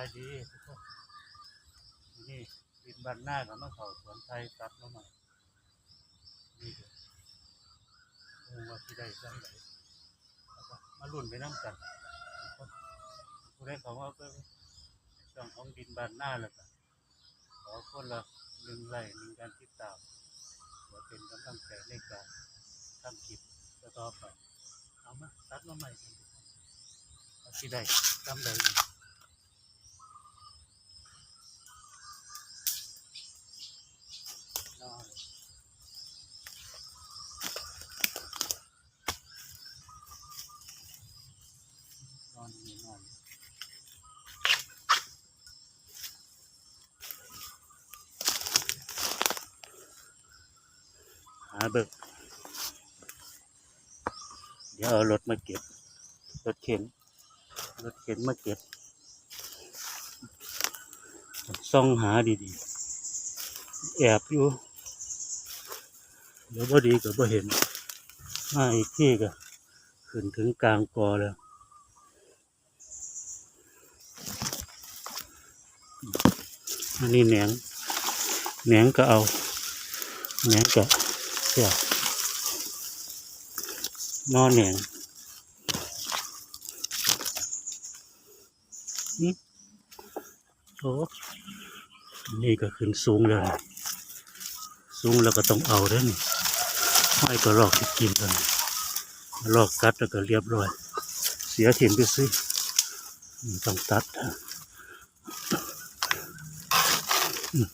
ายดีทุกคนนี่บินบันหน้ากับมะเขาสวนไทยตัดมาใหม่นี่เด้อโอ้ว่าที่ได้จังไหนมาลุ่นไปน้ำกันทุกคนผู้ได้เขาว่าก็ช่องของดินบานหน้าแล้วกันขอคนละหนึ่งไลค์หนึ่งการติดตามเพื่อเป็นกำลังใจในการทำคลิปต่อไปเอามาตัดมาใหม่กันทุกคนว่าที่ได้จำได้ หาเบิกเดี๋ยวเอารถมาเก็บ รถเข็น รถเข็นมาเก็บซ่องหาดีๆ แอบอยู่ เดี๋ยวพอดีก็บ่เห็น มาอีกที่ก็ขึ้นถึงกลางกอแล้วอันนี้แหนงแหนงก็เอาแหนงก็ เสียนอนแหนงนี่โอ้นี่ก็ขึ้นสูงแล้วสูงแล้วก็ต้องเอาด้อนี่ไม่ก็ลอกที่กินกันลอกกัดแล้วก็เรียบร้อย เสียถิ่นไปซื้อต้องตัดอืมอะอืม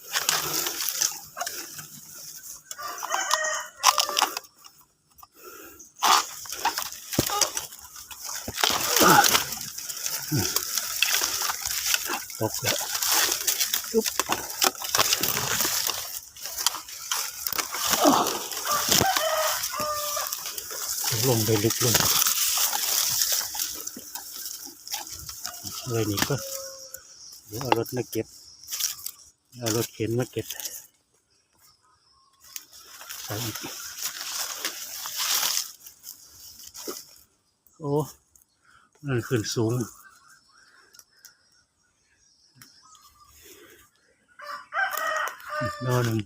ตกแล้วอุ๊บลงไปลึกลงเลยนี่ก็เดี๋ยวเอารถมาเก็บ เอารถเข็นมาเก็บใส่อีกโอ้ ขึ้นสูงอีกนหนึ่ง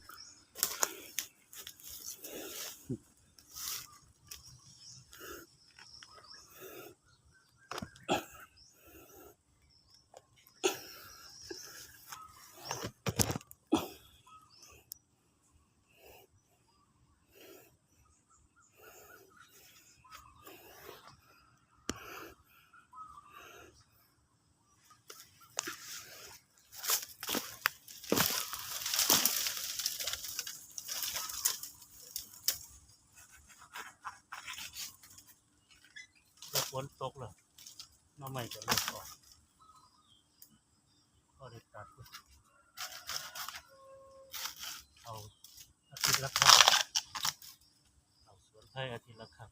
ใหม่ก็เริ่มออกก็เด้ตัดเลยเอาอาทิตย์ละครั้งเอาสวนไทยอาทิตย์ละครั้ง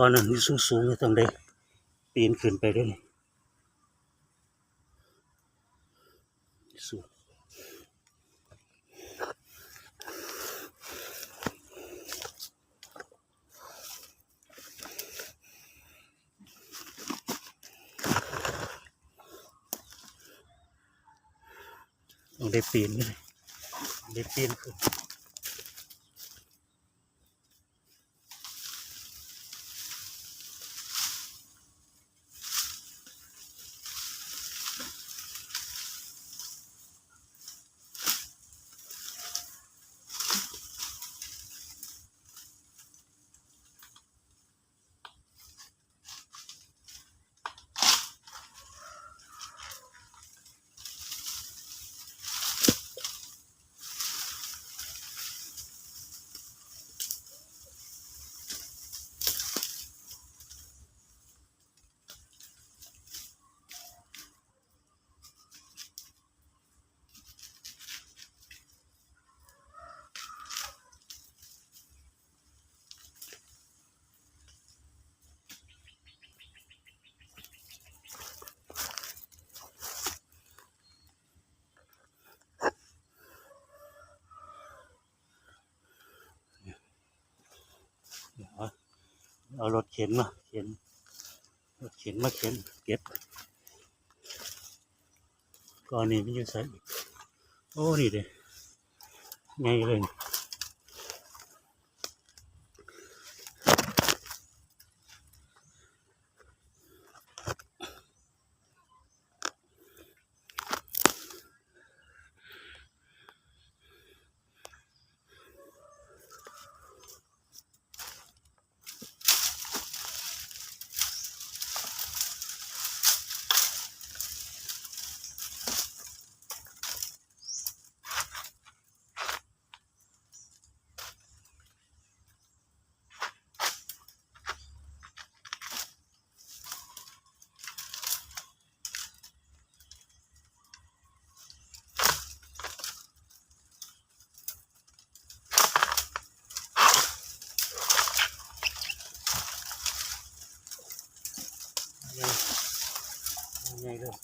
ก่อนอันนี้สูงๆก็ต้องได้ปีนขึ้นไปด้วยสูงต้องได้ปีนด้วยได้ปีนขึ้น อ เอารถเข็นมาเข็นรถเข็นมาเข็นเก็บก่อนนี้มันอยู่ใส่โอ้นี่เด้ไงเลย นี่ไงไงเลย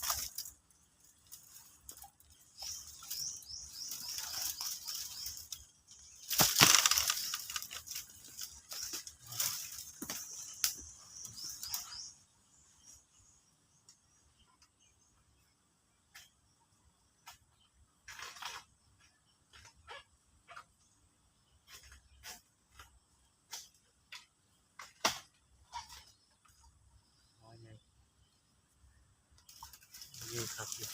เอาไงนี่ครับนี่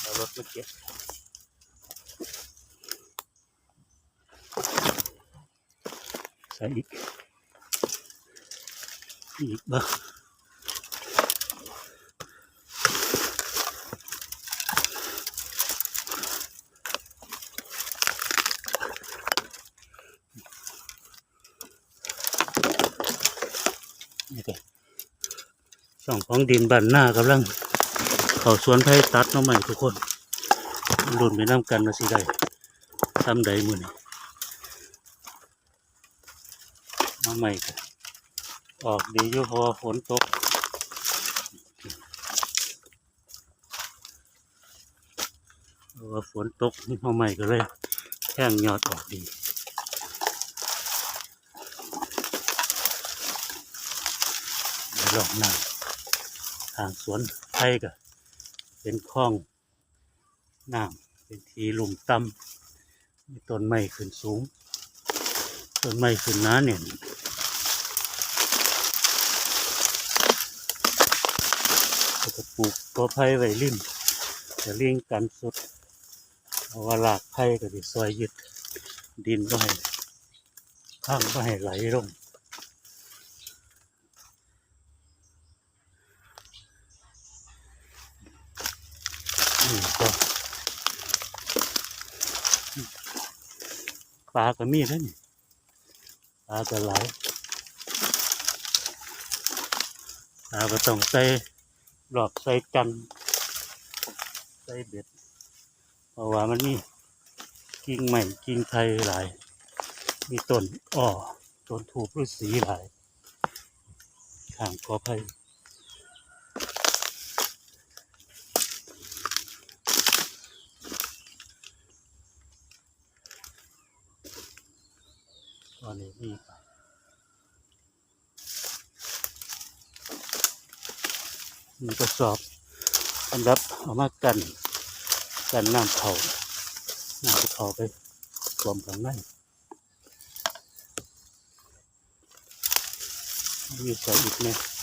เอาร ถมาเก็บใส่อีกอีกบ้างนี่ก็ช่องของดินบันหน้ากำลัง เขาสวนไทยตัดน้องใหม่ทุกคน รุ่นไปน้ำกันมาสิได้ทำใดมือนี่น้องใหม่ก็ออกดีอยู่พราะว่าฝนตกเพราะว่าฝนตกน้องใหม่ก็เลยแข้งยอดออกดีเดี๋ยวลองน้ำทางสวนไทยก็เป็นคลอง น้ำเป็นทีหลุมต่ำมีต้นไม้ขึ้นสูง ต้นไม้ขึ้นหนาเนี่ยแล้วก็ปลูกตัวไผ่ไว้ริมจะเลี้ยงกันสุดเพราว่าหลากไผ่ก็จะซอยยึดดินก็ให้ข้างก็ให้ไหลลงนี่ก็ ปลาก็มีแล้วนี่ปลาก็หลายปลาก็ต้องใส่หลอกใส่กันใส่เบ็ดเพราะว่ามันมีกิ่งใหม่กิ่งไทยหลาย มีต้นอ้อต้นถูกฤาษีหลายข้างกอไผ่ ตอนนี้มีไปมีกระสอบสำหรับเอามากันกันน้ำเผาน้ำเผาไปรวมกันในมีใส่อีกไหม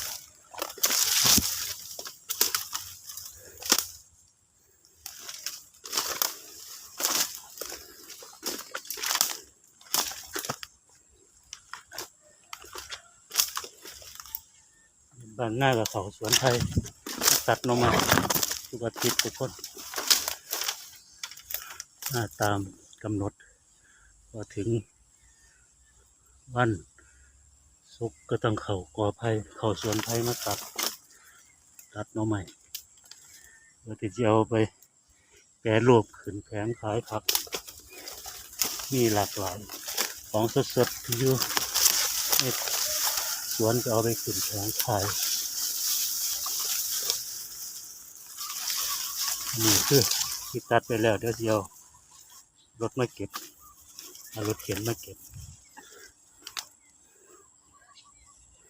บ้านหน้ากับเขาสวนไทย ตัดลงมาทุกอาทิตย์ทุกคนหน้าตามกำหนดพอถึงวันศุกก็ต้องเขากอไผ่เขาสวนไผ่มาตัด ตัดน่อใหม่เพื่อที่จะเอาไปแปรรูปขึ้นแผงขายผัก มีหลากหลายของสดๆที่อยู่ในสวนก็เอาไปขึ้นแผงขาย นี่คือที่ตัดไปแล้วเดี๋ยวเดียวรถมาเก็บเอารถเข็นมาเก็บ